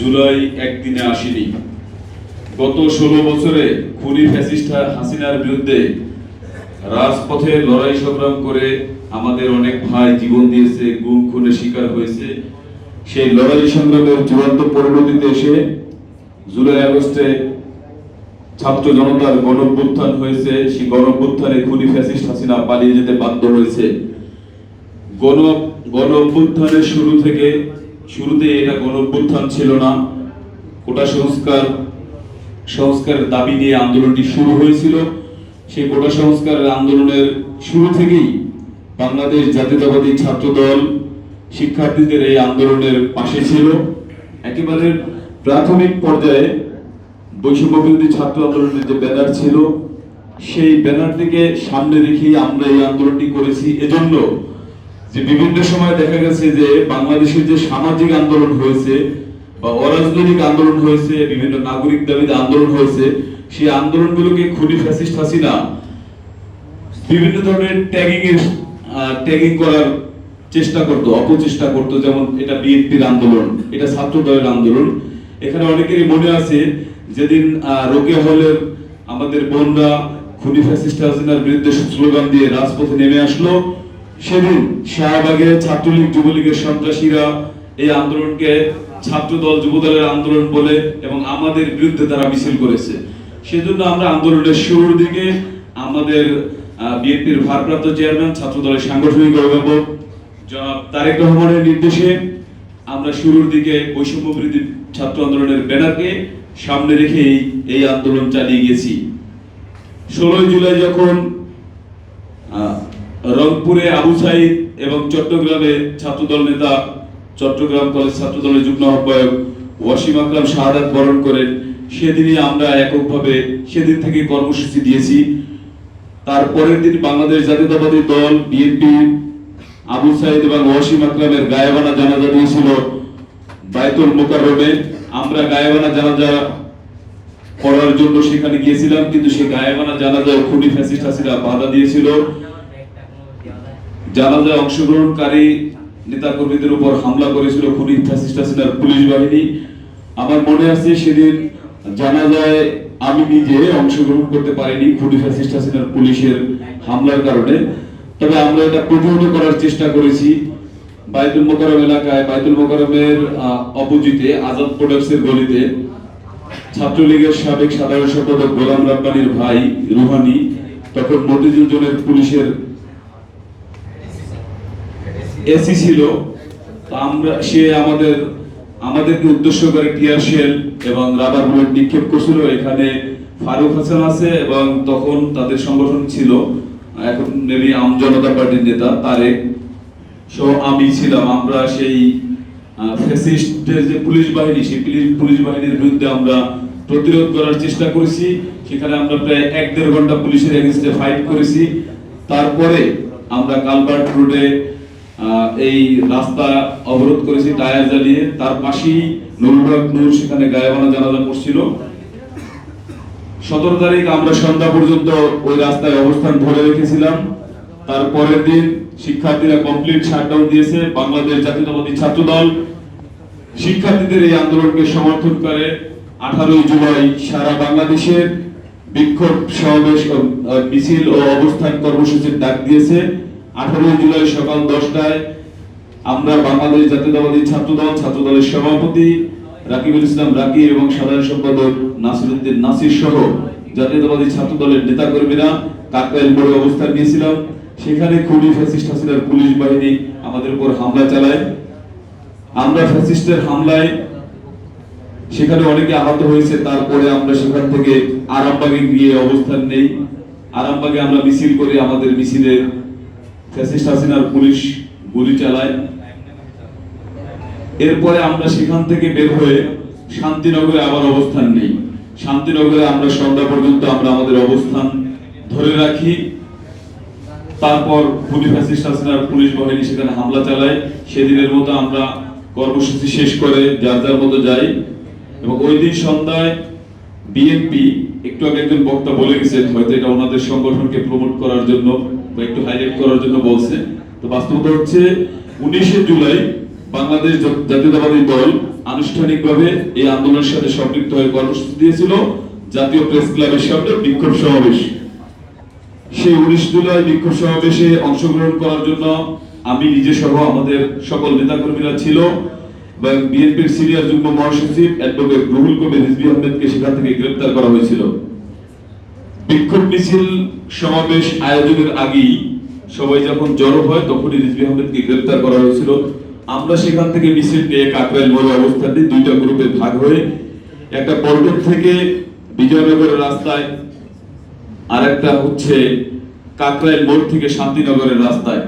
জুলাই একদিনে আসেনি। গত ষোলো বছরে খুনি ফ্যাসিস্ট হাসিনার বিরুদ্ধে রাজপথে লড়াই সংগ্রাম করে আমাদের অনেক ভাই জীবন দিয়েছে, গুম, খুনের শিকার হয়েছে। সেই লড়াই সংগ্রামের চূড়ান্ত পরিণতিতে এসে জুলাই আগস্টে ছাত্র জনতার গণঅভ্যুত্থান হয়েছে। সেই গণঅভ্যুত্থানে খুনি ফ্যাসিস্ট হাসিনা পালিয়ে যেতে বাধ্য হয়েছে। গণ গণ অভ্যুত্থানের শুরু থেকে শুরুতে এটা গণ অভ্যুত্থান ছিল না। কোটা সংস্কার, সংস্কারের দাবি নিয়ে আন্দোলনটি শুরু হয়েছিল। সেই কোটা সংস্কারের আন্দোলনের শুরু থেকেই বাংলাদেশ জাতীয়তাবাদী ছাত্র দল শিক্ষার্থীদের এই আন্দোলনের পাশে ছিল। একেবারে প্রাথমিক পর্যায়ে বৈষম্য বিরোধী ছাত্র আন্দোলনের যে ব্যানার ছিল, সেই ব্যানারটিকে সামনে রেখেই আমরা এই আন্দোলনটি করেছি। এজন্য যে বিভিন্ন সময় দেখা গেছে যে বাংলাদেশের যে সামাজিক আন্দোলন হয়েছে বা অরাজনৈতিক আন্দোলন হয়েছে, বিভিন্ন নাগরিক দাবিতে আন্দোলন হয়েছে, সেই আন্দোলনগুলোকে খুনি ফ্যাসিস্ট হাসিনা বিভিন্ন ধরনের ট্যাগিং এর ট্যাগিং করার চেষ্টা করত, অপচেষ্টা করত, যেমন এটা বিএনপির আন্দোলন, এটা ছাত্র দলের আন্দোলন। এখানে অনেকেরই মনে আছে, যেদিন রোকেয়া হলের আমাদের বোনরা খুনি ফ্যাসিস্ট হাসিনার বিরুদ্ধে স্লোগান দিয়ে রাজপথে নেমে আসলো সেদিন শাহবাগে ছাত্রলীগ যুবলীগের সন্ত্রাসীরা এই আন্দোলনকে ছাত্র দল যুব দলের আন্দোলন বলে এবং আমাদের বিরুদ্ধে তারা মিছিল করেছে। সেজন্য আমরা আন্দোলনের শুরুর দিকে আমাদের বিএনপির ভারপ্রাপ্ত চেয়ারম্যান ছাত্র দলের সাংগঠনিক অভিভাবক জনাব তারেক রহমানের নির্দেশে আমরা শুরুর দিকে বৈষম্য বিরোধী ছাত্র আন্দোলনের ব্যানারকে সামনে রেখে এই- আন্দোলন চালিয়ে গেছি। ষোলোই জুলাই যখন রংপুরে আবু সাইদ এবং চট্টগ্রামে ছাত্রদল নেতা, চট্টগ্রাম কলেজ ছাত্রদলের যুগ্ম আহ্বায়ক ওয়াসিম আকরাম শাহাদাত বরণ করেন। সেদিনই আমরা এককভাবে সেদিন থেকে কর্মসূচি দিয়েছি। তারপরের দিন বাংলাদেশ জাতীয়তাবাদী দল, বিএনপি, আবু সাইদ এবং ওয়াসিম আকরামের গায়েবানা জানাজা দিয়েছিল বায়তুল মোকাররমে। আমরা গায়েবানা জানাজা করার জন্য সেখানে গিয়েছিলাম, কিন্তু সেই গায়েবানা জানাজা খুনি ফ্যাসিস্ট হাসিনা বাধা দিয়েছিল। জানাজায় অংশগ্রহণকারী নেতা কর্মীদের উপর হামলা করেছিল খুনি ফ্যাসিস্ট হাসিনার পুলিশ বাহিনী। আমার মনে আছে সেদিন জানাজায় আমি নিজে অংশগ্রহণ করতে পারিনি খুনি ফ্যাসিস্ট হাসিনার পুলিশের হামলার কারণে। তবে আমরা এটা প্রতিহত করার চেষ্টা করেছি। বাইতুল মোকারম এলাকায়, বাইতুল মোকারমের অপোজিটে, আজাদ প্রোডাক্টসের গলিতে ছাত্রলীগের সাবেক সাধারণ সম্পাদক গোলাম রাব্বানির ভাই রুহানি, তখন মতিঝিল জোনের পুলিশের এসি ছিল আমরা, সে আমাদের, আমাদেরকে উদ্দেশ্য করে টিয়ার শেল এবং রাবার বুলেট নিক্ষেপ করছিল। এখানে ফারুক হাসান আছে এবং তখন তাদের সংগঠন ছিল, এখন নেবি আম জনতা পার্টির নেতা তারেক সো আমি ছিলাম, আমরা সেই ফ্যাসিস্টের যে পুলিশ বাহিনী, সেই পুলিশ- বাহিনীর বিরুদ্ধে আমরা প্রতিরোধ করার চেষ্টা করেছি। সেখানে আমরা প্রায় এক দেড় ঘণ্টা পুলিশের এগেনস্টে ফাইট করেছি। তারপরে আমরা কালবার্ট রোডে এই রাস্তা অবরোধ করেছি টায়ার জ্বালিয়ে। তার পাশেই নুরুল হক নূর সেখানে গায়েবানা জানাজা করছিল। সতেরো তারিখ আমরা সন্ধ্যা পর্যন্ত ওই রাস্তায় অবস্থান ধরে রেখেছিলাম। তার পরের দিন শিক্ষার্থীরা কমপ্লিট শাটডাউন দিয়েছে। বাংলাদেশ জাতীয়তাবাদী ছাত্র দল শিক্ষার্থীদের এই আন্দোলনকে সমর্থন করে আঠারোই জুলাই সারা বাংলাদেশের বিক্ষোভ সমাবেশ মিছিল ও অবস্থান কর্মসূচির ডাক দিয়েছে। আঠারোই জুলাই সকাল দশটায় আমরা বাংলাদেশ জাতীয়তাবাদী ছাত্র দল ছাত্র দলের সভাপতি রাকিবুল ইসলাম রাকিব এবং সাধারণ সম্পাদক নাসিরুদ্দিন নাসির সহ জাতীয়তাবাদী ছাত্র দলের নেতাকর্মীরা কাকরাইল মোড়ে অবস্থান নিয়েছিলাম। সেখানে খুনি ফ্যাসিস্ট হাসিনার পুলিশ বাহিনী আমাদের উপর হামলা চালায়। আমরা ফ্যাসিস্টের হামলায় সেখানে অনেকে আহত হয়েছে, তারপরে আমরা সেখান থেকে আরামবাগে গিয়ে অবস্থান নেই। আরামবাগে আমরা মিছিল করে আমাদের মিছিলে ফ্যাসিস্ট হাসিনার পুলিশ গুলি চালায়। এরপরে আমরা সেখান থেকে বের হয়ে শান্তিনগরে আবার অবস্থান নেই। শান্তিনগরে আমরা সন্ধ্যা পর্যন্ত আমরা আমাদের অবস্থান ধরে রাখি। তারপর ফ্যাসিস্ট হাসিনার পুলিশ বাহিনী সেখানে হামলা চালায়। সেদিনের মতো আমরা কর্মসূচি শেষ করে যার যার মতো যাই। এবং ওই দিন সন্ধ্যায় বিএনপি, একটু আগে একজন বক্তা বলে গেছেন, হয়তো এটা ওনাদের সংগঠনকে প্রমোট করার জন্য। বা একটু হাইলাইট করার জন্য বলছে। তো বাস্তবতা হচ্ছে, উনিশে জুলাই বাংলাদেশ জাতীয়তাবাদী দল আনুষ্ঠানিকভাবে এই আন্দোলনের সাথে সম্পৃক্ত হয়ে কর্মসূচি দিয়েছিল। জাতীয় প্রেস ক্লাবের সামনে বিক্ষোভ সমাবেশ। সেই উনিশ জুলাই বিক্ষোভ সমাবেশে অংশগ্রহণ করার জন্য আমি নিজে সহ আমাদের সকল নেতাকর্মীরা ছিল বিএনপির সিনিয়র যুগ্ম মহাসচিব, অ্যাডভোকেট রুহুল কবির আহমেদকে সেখান থেকে গ্রেপ্তার করা হয়েছিল। বিক্ষোভ মিছিল সমাবেশ আয়োজনের আগেই সবাই যখন জড়ো হয়, তখনই রিজবি আহমেদকে গ্রেপ্তার করা হয়েছিল। আমরা সেখান থেকে মিছিল নিয়ে কাকরাইল মোড়ে অবস্থান নিয়ে দুইটা গ্রুপে ভাগ হয়ে একটা পল্টন থেকে বিজয়নগরের রাস্তায় আর একটা হচ্ছে কাকরাইল মোড় থেকে শান্তিনগরের রাস্তায়।